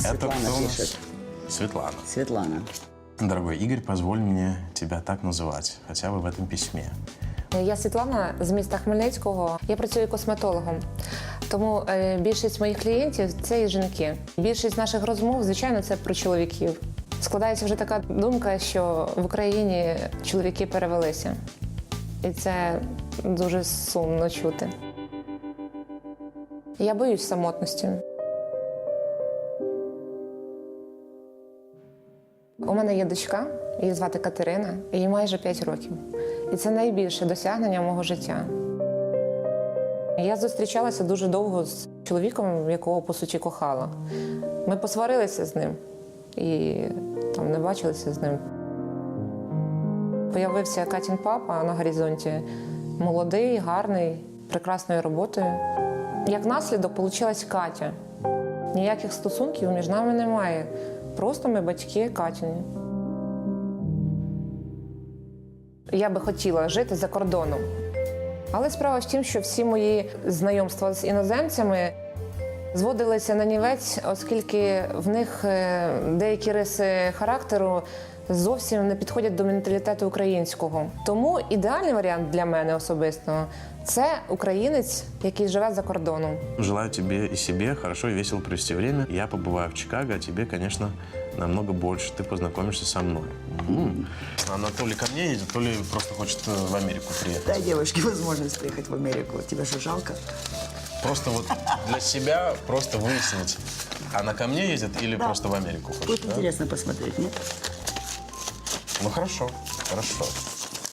Это Светлана кто у нас? пишет. Светлана. Светлана. Дорогой Игорь, позволь мне тебя так называть, хотя бы в этом письме. Я Світлана з міста Хмельницького. Я працюю косметологом. Тому е, більшість моїх клієнтів це і жінки. Більшість наших розмов, звичайно, це про чоловіків. Складається вже така думка, що в Україні чоловіки перевелися. І це дуже сумно чути. Я боюсь самотності. У мене є дочка, її звати Катерина, їй майже 5 років. І це найбільше досягнення мого життя. Я зустрічалася дуже довго з чоловіком, якого по суті кохала. Ми посварилися з ним і там не бачилися з ним. Появився Катін папа на горизонті. Молодий, гарний, прекрасною роботою. Як наслідок вийшла Катя. Ніяких стосунків між нами немає. Просто ми батьки Катіні. Я би хотіла жити за кордоном. Але справа в тім, що всі мої знайомства з іноземцями зводилися на нівець, оскільки в них е, деякі риси характеру зовсім не підходять до менталітету українського. Тому ідеальний варіант для мене особисто це українець, який живе за кордоном. Желаю тебе и себе хорошо и весело провести время. Я побываю в Чикаго, а тебе, конечно, намного больше. Ты познакомишься со мной. М. Она то ли ко мне едет, то ли просто хочет э, в Америку приехать. Дай девушке возможность приехать в Америку. Тебе что, жалко? Просто вот для себя просто выяснить, она ко мне едет или Да. просто в Америку Будет хочет. да? интересно посмотреть, нет? Ну хорошо, хорошо.